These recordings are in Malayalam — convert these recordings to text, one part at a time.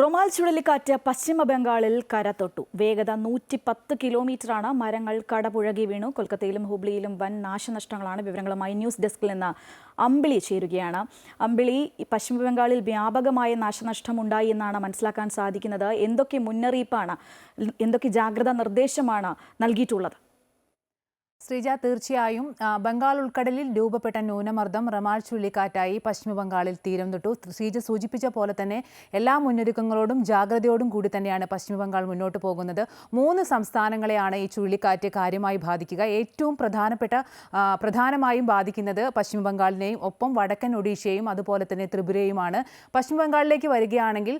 റൊമാൽ ചുഴലിക്കാറ്റ് പശ്ചിമ ബംഗാളിൽ കരതൊട്ടു വേഗത നൂറ്റി പത്ത് കിലോമീറ്ററാണ്. മരങ്ങൾ കടപുഴകി വീണു. കൊൽക്കത്തയിലും ഹുബ്ലിയിലും വൻ നാശനഷ്ടങ്ങളാണ് വിവരങ്ങളുമായി ന്യൂസ് ഡെസ്കിൽ നിന്ന് അമ്പിളി ചേരുകയാണ്. അമ്പിളി പശ്ചിമ ബംഗാളിൽ വ്യാപകമായ നാശനഷ്ടമുണ്ടായി എന്നാണ് മനസ്സിലാക്കാൻ സാധിക്കുന്നത്. എന്തൊക്കെ മുന്നറിയിപ്പാണ് എന്തൊക്കെ ജാഗ്രതാ നിർദ്ദേശമാണ് നൽകിയിട്ടുള്ളത്? ശ്രീജ തീർച്ചയായും ബംഗാൾ ഉൾക്കടലിൽ രൂപപ്പെട്ട ന്യൂനമർദ്ദം റമാൾ ചുഴലിക്കാറ്റായി പശ്ചിമബംഗാളിൽ തീരം തൊട്ടു. ശ്രീജ സൂചിപ്പിച്ച പോലെ തന്നെ എല്ലാ മുന്നൊരുക്കങ്ങളോടും ജാഗ്രതയോടും കൂടി തന്നെയാണ് പശ്ചിമബംഗാൾ മുന്നോട്ട് പോകുന്നത്. മൂന്ന് സംസ്ഥാനങ്ങളെയാണ് ഈ ചുഴലിക്കാറ്റ് കാര്യമായി ബാധിക്കുക. ഏറ്റവും പ്രധാനപ്പെട്ട പ്രധാനമായും ബാധിക്കുന്നത് പശ്ചിമബംഗാളിനെയും ഒപ്പം വടക്കൻ ഒഡീഷയെയും അതുപോലെ തന്നെ ത്രിപുരയുമാണ്. പശ്ചിമബംഗാളിലേക്ക് വരികയാണെങ്കിൽ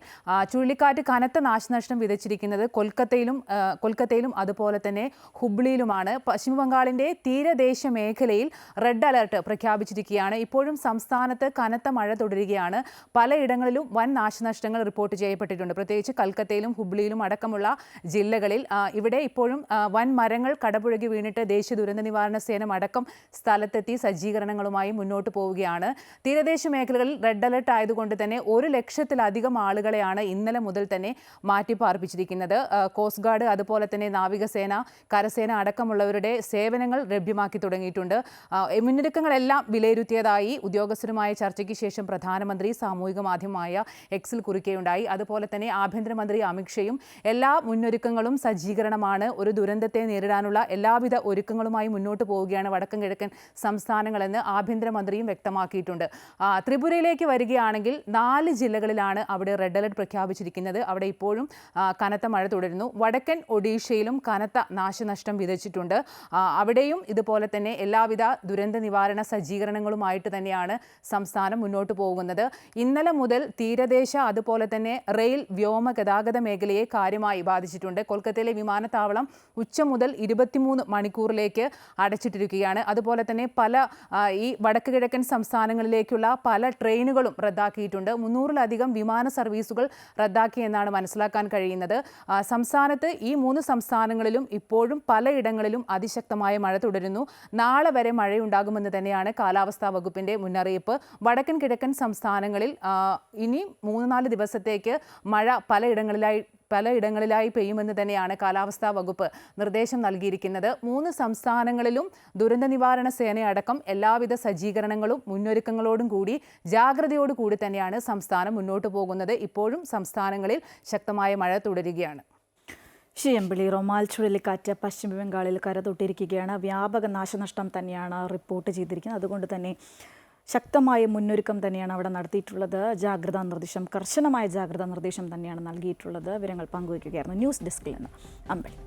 ചുഴലിക്കാറ്റ് കനത്ത നാശനഷ്ടം വിതച്ചിരിക്കുന്നത് കൊൽക്കത്തയിലും കൊൽക്കത്തയിലും അതുപോലെ തന്നെ ഹുബ്ലിയിലുമാണ്. പശ്ചിമ ബംഗാളിന്റെ തീരദേശ മേഖലയിൽ റെഡ് അലർട്ട് പ്രഖ്യാപിച്ചിരിക്കുകയാണ്. ഇപ്പോഴും സംസ്ഥാനത്ത് കനത്ത മഴ തുടരുകയാണ്. പലയിടങ്ങളിലും വൻ നാശനഷ്ടങ്ങൾ റിപ്പോർട്ട് ചെയ്യപ്പെട്ടിട്ടുണ്ട്. പ്രത്യേകിച്ച് കൽക്കത്തയിലും ഹുബ്ലിയിലും അടക്കമുള്ള ജില്ലകളിൽ ഇവിടെ ഇപ്പോഴും വൻ മരങ്ങൾ കടപുഴകി വീണിട്ട് ദേശീയ ദുരന്ത നിവാരണ സേന അടക്കം സ്ഥലത്തെത്തി സജ്ജീകരണങ്ങളുമായി മുന്നോട്ട് പോവുകയാണ്. തീരദേശ മേഖലകളിൽ റെഡ് അലർട്ട് ആയതുകൊണ്ട് തന്നെ ഒരു ലക്ഷത്തിലധികം ആളുകളെയാണ് ഇന്നലെ മുതൽ തന്നെ മാറ്റിപ്പാർപ്പിച്ചിരിക്കുന്നത്. കോസ്റ്റ് ഗാർഡ് അതുപോലെ തന്നെ നാവികസേന കരസേന അടക്കമുള്ളവരുടെ സേവനങ്ങൾ ലഭ്യമാക്കി തുടങ്ങിയിട്ടുണ്ട്. മുന്നൊരുക്കങ്ങളെല്ലാം വിലയിരുത്തിയതായി ഉദ്യോഗസ്ഥരുമായ ചർച്ചയ്ക്ക് ശേഷം പ്രധാനമന്ത്രി സാമൂഹിക മാധ്യമമായ എക്സിൽ കുറിക്കുകയുണ്ടായി. അതുപോലെ തന്നെ ആഭ്യന്തരമന്ത്രി അമിത്ഷയും എല്ലാ മുന്നൊരുക്കങ്ങളും സജ്ജീകരണമാണ്. ഒരു ദുരന്തത്തെ നേരിടാനുള്ള എല്ലാവിധ ഒരുക്കങ്ങളുമായി മുന്നോട്ട് പോവുകയാണ് വടക്കൻ കിഴക്കൻ സംസ്ഥാനങ്ങളെന്ന് ആഭ്യന്തരമന്ത്രിയും വ്യക്തമാക്കിയിട്ടുണ്ട്. ത്രിപുരയിലേക്ക് വരികയാണെങ്കിൽ നാല് ജില്ലകളിലാണ് അവിടെ റെഡ് അലർട്ട് പ്രഖ്യാപിച്ചിരിക്കുന്നത്. അവിടെ ഇപ്പോഴും കനത്ത മഴ തുടരുന്നു. വടക്കൻ ഒഡീഷയിലും കനത്ത നാശനഷ്ടം വിതച്ചിട്ടുണ്ട്. അവിടെയും ഇതുപോലെ തന്നെ എല്ലാവിധ ദുരന്ത നിവാരണ സജ്ജീകരണങ്ങളുമായിട്ട് തന്നെയാണ് സംസ്ഥാനം മുന്നോട്ട് പോകുന്നത്. ഇന്നലെ മുതൽ തീരദേശ അതുപോലെ തന്നെ റെയിൽ വ്യോമ ഗതാഗത മേഖലയെ കാര്യമായി ബാധിച്ചിട്ടുണ്ട്. കൊൽക്കത്തയിലെ വിമാനത്താവളം ഉച്ച മുതൽ ഇരുപത്തിമൂന്ന് മണിക്കൂറിലേക്ക് അടച്ചിട്ടിരിക്കുകയാണ്. അതുപോലെ തന്നെ പല ഈ വടക്ക് കിഴക്കൻ സംസ്ഥാനങ്ങളിലേക്കുള്ള പല ട്രെയിനുകളും റദ്ദാക്കിയിട്ടുണ്ട്. മുന്നൂറിലധികം വിമാന സർവീസുകൾ റദ്ദാക്കിയെന്നാണ് മനസ്സിലാക്കാൻ കഴിയുന്നത്. സംസ്ഥാനത്ത് ഈ മൂന്ന് സംസ്ഥാനങ്ങളിലും ഇപ്പോഴും പലയിടങ്ങളിലും അതിശക്തമായ മഴ തുടരുന്നു. നാളെ വരെ മഴയുണ്ടാകുമെന്ന് തന്നെയാണ് കാലാവസ്ഥാ വകുപ്പിന്റെ മുന്നറിയിപ്പ്. വടക്കൻ കിഴക്കൻ സംസ്ഥാനങ്ങളിൽ ഇനി മൂന്ന് നാല് ദിവസത്തേക്ക് മഴ പലയിടങ്ങളിലായി പലയിടങ്ങളിലായി പെയ്യുമെന്ന് തന്നെയാണ് കാലാവസ്ഥാ വകുപ്പ് നിർദ്ദേശം നൽകിയിരിക്കുന്നത്. മൂന്ന് സംസ്ഥാനങ്ങളിലും ദുരന്ത നിവാരണ സേനയടക്കം എല്ലാവിധ സജ്ജീകരണങ്ങളും മുന്നൊരുക്കങ്ങളോടും കൂടി ജാഗ്രതയോടുകൂടി തന്നെയാണ് സംസ്ഥാനം മുന്നോട്ട് പോകുന്നത്. ഇപ്പോഴും സംസ്ഥാനങ്ങളിൽ ശക്തമായ മഴ തുടരുകയാണ്. ഷിയമ്പിളി റൊമാൽ ചുഴലിക്കാറ്റ് പശ്ചിമ ബംഗാളിൽ കരതൊട്ടിരിക്കുകയാണ് വ്യാപക നാശനഷ്ടം തന്നെയാണ് റിപ്പോർട്ട് ചെയ്തിരിക്കുന്നത്. അതുകൊണ്ട് തന്നെ ശക്തമായ മുന്നൊരുക്കം തന്നെയാണ് അവിടെ നടത്തിയിട്ടുള്ളത്. ജാഗ്രതാ നിർദ്ദേശം കർശനമായ ജാഗ്രതാ നിർദ്ദേശം തന്നെയാണ് നൽകിയിട്ടുള്ളത്. വിവരങ്ങൾ പങ്കുവയ്ക്കുകയായിരുന്നു. ന്യൂസ് ഡെസ്കിൽ നിന്ന് അമ്പലി.